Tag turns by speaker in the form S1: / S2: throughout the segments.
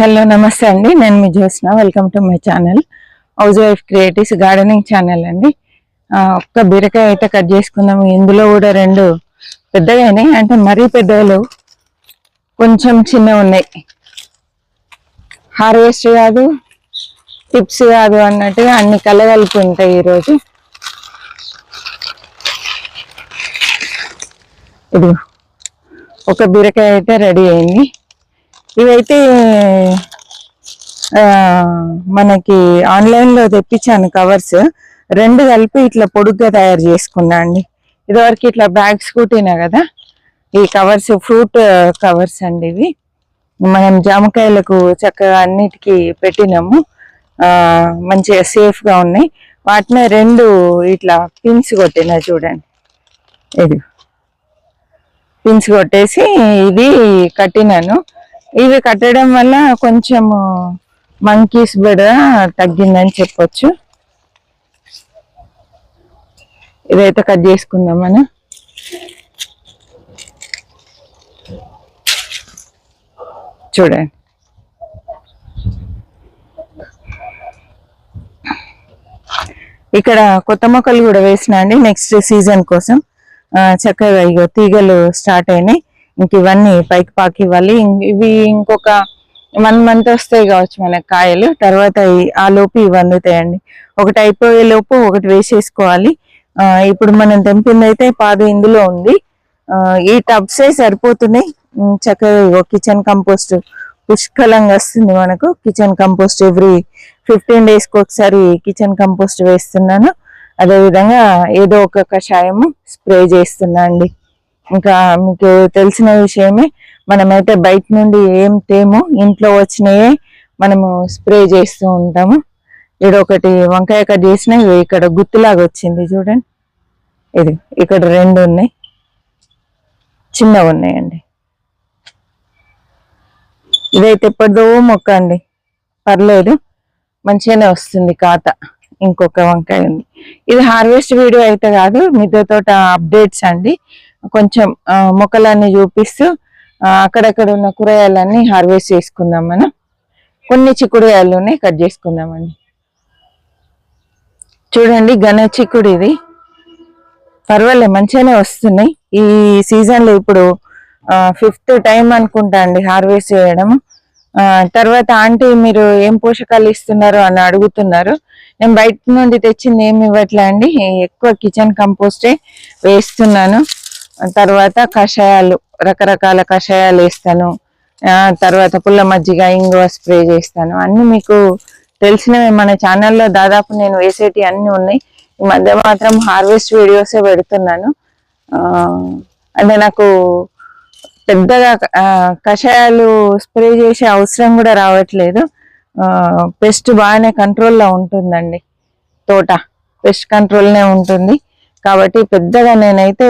S1: Hello నమస్తే అండి. నేను మీ Jyotsna. Welcome to my channel housewife creatives gardening channel అండి. ఒక్క బీరకాయ అయితే కట్ చేసుకుందాం. ఇందులో కూడా రెండు పెద్దగా అయినాయి. అంటే మరీ పెద్దలు కొంచెం చిన్నవి ఉన్నాయి. హార్వెస్ట్ కాదు టిప్స్ కాదు అన్నట్టుగా అన్ని కలగలిపి ఉంటాయి ఈరోజు. ఇది ఒక బీరకాయ అయితే రెడీ అయింది. ఇవైతే మనకి ఆన్లైన్లో తెప్పించాను కవర్స్ రెండు కలిపి ఇట్లా పొడుగ్గా తయారు చేసుకున్నా అండి. ఇదివరకు ఇట్లా బ్యాగ్స్ కుట్టినా కదా ఈ కవర్స్ ఫ్రూట్ కవర్స్ అండి ఇవి. మనం జామకాయలకు చక్కగా అన్నిటికీ పెట్టినాము. మంచిగా సేఫ్గా ఉన్నాయి. వాటిని రెండు ఇట్లా పిన్స్ కొట్టినా చూడండి. ఇది. పిన్స్ కొట్టేసి ఇది కట్టినాను. ఇవి కట్టడం వల్ల కొంచెం మంకీస్ బెడ తగ్గిందని చెప్పొచ్చు. ఇదైతే కట్ చేసుకుందాం మనం. చూడండి. ఇక్కడ కొత్త మొక్కలు కూడా వేసిన అండి నెక్స్ట్ సీజన్ కోసం. చక్కగా ఇక తీగలు స్టార్ట్ అయినాయి. ఇంక ఇవన్నీ పైకి పాకి ఇవ్వాలి. ఇం- ఇవి ఇంకొక వన్ మంత్ వస్తాయి కావచ్చు మనకి కాయలు. తర్వాత ఆ లోపు ఇవి అందుతాయండి. ఒకటి అయిపోయే లోపు ఒకటి వేసేసుకోవాలి. ఇప్పుడు మనం తెంపిందైతే అయితే పాదు ఇందులో ఉంది. ఈ టబ్సే సరిపోతున్నాయి. చక్కగా ఇగో కిచెన్ కంపోస్ట్ పుష్కలంగా వస్తుంది మనకు. కిచెన్ కంపోస్ట్ ఎవ్రీ ఫిఫ్టీన్ డేస్కి ఒకసారి కిచెన్ కంపోస్ట్ వేస్తున్నాను. అదేవిధంగా ఏదో ఒక కషాయము స్ప్రే చేస్తున్నా అండి. ఇంకా మీకు తెలిసిన విషయమే మనమైతే బయట నుండి ఏం తేమో ఇంట్లో వచ్చినాయే మనము స్ప్రే చేస్తూ ఉంటాము. ఇక్కడ ఒకటి వంకాయ కట్ చేసిన ఇక్కడ గుత్తులాగా వచ్చింది చూడండి. ఇది ఇక్కడ రెండు ఉన్నాయి. చిన్నవి ఉన్నాయండి. ఇదైతే ఎప్పటిదో మొక్క అండి. పర్లేదు మంచిగానే వస్తుంది కాత ఇంకొక వంకాయ ఉంది. ఇది హార్వెస్ట్ వీడియో అయితే కాదు మిద్దె తోట అప్డేట్స్ అండి. కొంచెం మొక్కలన్నీ చూపిస్తూ అక్కడక్కడ ఉన్న కూరగాయలన్నీ హార్వెస్ట్ చేసుకుందాం మనం కొన్ని చిక్కుడుగాయలునే ఉన్నాయి కట్ చేసుకుందామండి. చూడండి ఘన చిక్కుడు ఇది. పర్వాలే మంచిగానే వస్తున్నాయి. ఈ సీజన్లో ఇప్పుడు ఫిఫ్త్ టైం అనుకుంటా అండి హార్వెస్ట్ చేయడం. తర్వాత ఆంటీ మీరు ఏం పోషకాలు ఇస్తున్నారు అని అడుగుతున్నారు. నేను బయట నుండి తెచ్చింది ఏమి ఇవ్వట్లే అండి. ఎక్కువ కిచెన్ కంపోస్టే వేస్తున్నాను. తర్వాత కషాయాలు రకరకాల కషాయాలు వేస్తాను. తర్వాత పుల్ల మజ్జిగ ఇంగువ స్ప్రే చేస్తాను. అన్ని మీకు తెలిసినవి మన ఛానల్లో దాదాపు నేను వేసేటి అన్ని ఉన్నాయి. ఈ మధ్య మాత్రం హార్వెస్ట్ వీడియోసే పెడుతున్నాను. అంటే నాకు పెద్దగా కషాయాలు స్ప్రే చేసే అవసరం కూడా రావట్లేదు. పెస్ట్ బాగానే కంట్రోల్లో ఉంటుందండి. తోట పెస్ట్ కంట్రోల్నే ఉంటుంది. కాబట్టి పెద్దగా నేనైతే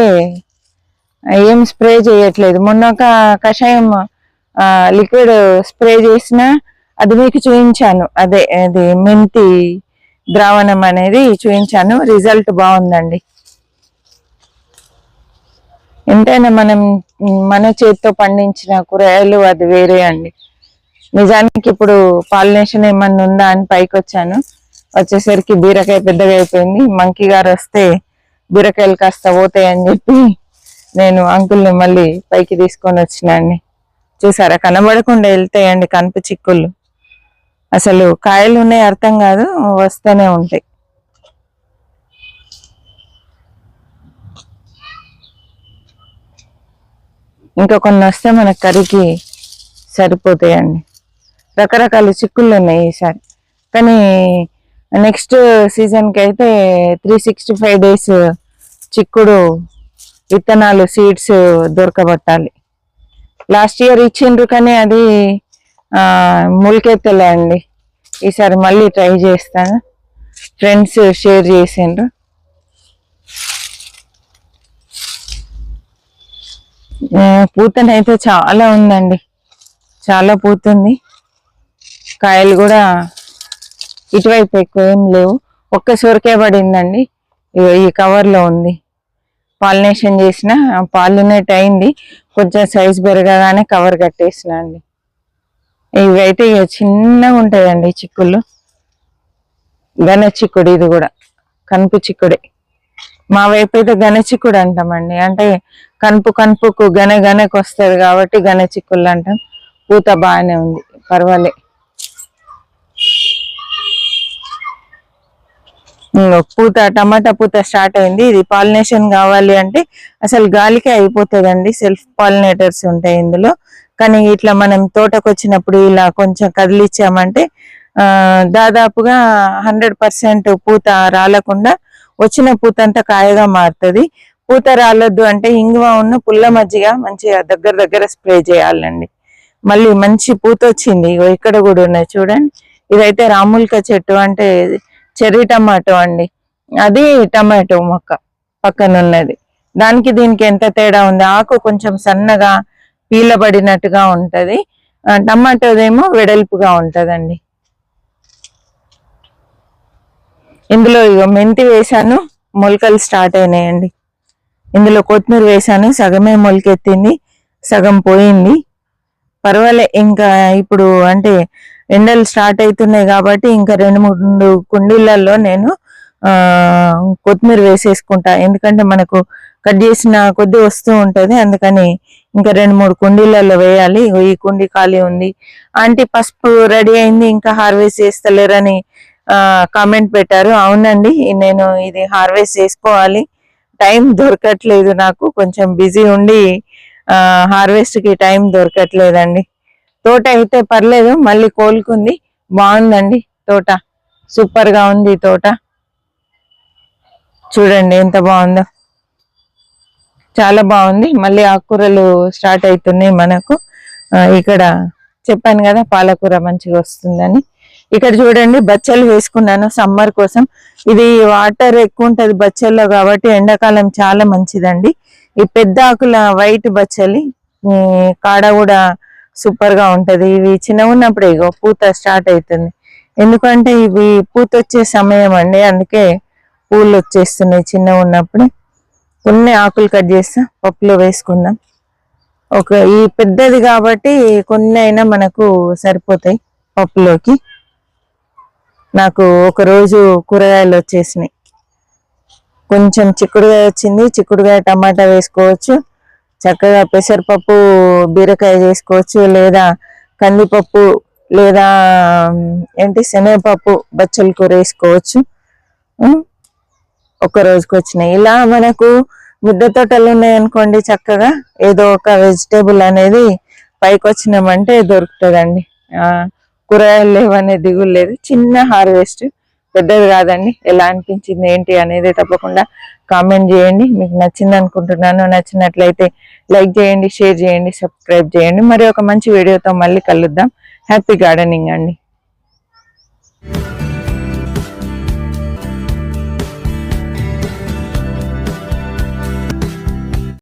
S1: ఏం స్ప్రే చేయట్లేదు. మొన్న ఒక కషాయం లిక్విడ్ స్ప్రే చేసిన అది మీకు చూపించాను. అదే అది మెంతి ద్రావణం అనేది చూపించాను. రిజల్ట్ బాగుందండి. ఎంతైనా మనం మన చేతితో పండించిన కూరగాయలు అది వేరే అండి. నిజానికి ఇప్పుడు పాలినేషన్ ఏమన్నా ఉందా అని పైకి వచ్చాను వచ్చేసరికి బీరకాయ పెద్దగా అయిపోయింది. మంకీ గారు వస్తే బీరకాయలు కాస్త పోతాయి అని చెప్పి నేను అంకుల్ని మళ్ళీ పైకి తీసుకొని వచ్చినాన్ని చూసారా కనబడకుండా వెళ్తాయండి కనుపు చిక్కుళ్ళు. అసలు కాయలు ఉన్నాయి అర్థం కాదు వస్తూనే ఉంటాయి. ఇంకా కొన్ని వస్తే మన కరికి సరిపోతాయండి. రకరకాల చిక్కుళ్ళు ఉన్నాయి ఈసారి. కానీ నెక్స్ట్ సీజన్కి అయితే త్రీ సిక్స్టీ ఫైవ్ డేస్ చిక్కుడు విత్తనాలు సీడ్స్ దొరకబట్టాలి. లాస్ట్ ఇయర్ ఇచ్చిండ్రు కానీ అది ములికెత్తలే అండి. ఈసారి మళ్ళీ ట్రై చేస్తాను ఫ్రెండ్స్ షేర్ చేసిండ్రు. పూతనైతే చాలా ఉందండి. చాలా పూతుంది. కాయలు కూడా ఇటువైపు ఎక్కువ ఏం లేవు. ఒక్క సొరకే పడిందండి. ఈ కవర్లో ఉంది. పాలినేషన్ చేసిన పాలినేట్ అయింది. కొంచెం సైజ్ పెరగగానే కవర్ కట్టేసిన అండి. ఇవైతే ఇక చిన్నగా ఉంటాయండి చిక్కుళ్ళు. గన చిక్కుడు ఇది కూడా. కనుపు చిక్కుడే. మా వైపు అయితే గన చిక్కుడు అంటామండి. అంటే కనుపు కనుపుకు గన గనకు వస్తుంది కాబట్టి గన చిక్కుళ్ళు అంటాం. పూత బాగానే ఉంది. పర్వాలే ఇంగో పూత టమాటా పూత స్టార్ట్ అయింది. ఇది పాలినేషన్ కావాలి అంటే అసలు గాలికే అయిపోతుందండి. సెల్ఫ్ పాలినేటర్స్ ఉంటాయి ఇందులో. కానీ ఇట్లా మనం తోటకు వచ్చినప్పుడు ఇలా కొంచెం కదిలిచ్చామంటే దాదాపుగా హండ్రెడ్ పర్సెంట్ పూత రాలకుండా వచ్చిన పూత అంతా కాయగా మారుతుంది. పూత రాలొద్దు అంటే ఇంగువ ఉన్న పుల్ల మజ్జిగ మంచిగా దగ్గర దగ్గర స్ప్రే చేయాలండి. మళ్ళీ మంచి పూత వచ్చింది ఇక్కడ కూడా ఉన్నాయి చూడండి. ఇదైతే రాముల్క చెట్టు అంటే చెర్రీ టమాటో అండి. అది టమాటో మొక్క పక్కన ఉన్నది దానికి దీనికి ఎంత తేడా ఉంది? ఆకు కొంచెం సన్నగా పీలబడినట్టుగా ఉంటుంది. టమాటోదేమో వెడల్పుగా ఉంటుందండి. ఇందులో ఇగో మెంతి వేసాను మొలకలు స్టార్ట్ అయినాయండి. ఇందులో కొత్తిమీర వేసాను సగమే మొలకెత్తింది సగం పోయింది. పర్వాలే ఇంకా ఇప్పుడు అంటే ఎండలు స్టార్ట్ అవుతున్నాయి కాబట్టి ఇంకా రెండు మూడు కుండీలలో నేను కొత్తిమీర వేసేసుకుంటా. ఎందుకంటే మనకు కట్ చేసిన కొద్ది వస్తూ ఉంటుంది అందుకని ఇంకా రెండు మూడు కుండీలలో వేయాలి. ఈ కుండీ ఖాళీ ఉంది. ఆంటీ పసుపు రెడీ అయింది ఇంకా హార్వెస్ట్ చేస్తలేరని కామెంట్ పెట్టారు. అవునండి నేను ఇది హార్వెస్ట్ చేసుకోవాలి. టైం దొరకట్లేదు నాకు కొంచెం బిజీ ఉండి హార్వెస్ట్కి టైం దొరకట్లేదండి. తోట అయితే పర్లేదు మళ్ళీ కోలుకుంది. బాగుందండి తోట. సూపర్గా ఉంది తోట. చూడండి ఎంత బాగుందో. చాలా బాగుంది. మళ్ళీ ఆకుకూరలు స్టార్ట్ అవుతున్నాయి మనకు. ఇక్కడ చెప్పాను కదా పాలకూర మంచిగా వస్తుందని. ఇక్కడ చూడండి బచ్చలు వేసుకున్నాను సమ్మర్ కోసం. ఇది వాటర్ ఎక్కువ ఉంటుంది బచ్చల్లో కాబట్టి ఎండాకాలం చాలా మంచిదండి. ఈ పెద్ద ఆకుల వైట్ బచ్చలి కాడ కూడా సూపర్గా ఉంటది. ఇవి చిన్నగా ఉన్నప్పుడే ఇగో పూత స్టార్ట్ అవుతుంది ఎందుకంటే ఇవి పూత వచ్చే సమయం అండి. అందుకే పూలు వచ్చేస్తున్నాయి చిన్నగా ఉన్నప్పుడే. కొన్ని ఆకులు కట్ చేస్తా పప్పులో వేసుకుందాం. ఒక ఈ పెద్దది కాబట్టి కొన్ని అయినా మనకు సరిపోతాయి పప్పులోకి. నాకు ఒక రోజు కూరగాయలు వచ్చేసినాయి. కొంచెం చిక్కుడుగాయ వచ్చింది. చిక్కుడుగాయ టమాటా వేసుకోవచ్చు. చక్కగా పెసరపప్పు బీరకాయ చేసుకోవచ్చు లేదా కందిపప్పు లేదా ఏంటి శనగపప్పు బచ్చల కూర వేసుకోవచ్చు. ఒక రోజుకి వచ్చినాయి. ఇలా మనకు మిద్దె తోటలు ఉన్నాయనుకోండి చక్కగా ఏదో ఒక వెజిటేబుల్ అనేది పైకి వచ్చినామంటే దొరుకుతుందండి. కూరగాయలు లేవనే దిగులు లేదు. చిన్న హార్వెస్ట్ పెద్దది కాదండి. ఎలా అనిపించింది ఏంటి అనేది తప్పకుండా కామెంట్ చేయండి. మీకు నచ్చింది అనుకుంటున్నాను. నచ్చినట్లయితే లైక్ చేయండి షేర్ చేయండి సబ్స్క్రైబ్ చేయండి. మరి ఒక మంచి వీడియోతో మళ్ళీ కలుద్దాం. హ్యాపీ గార్డెనింగ్ అండి.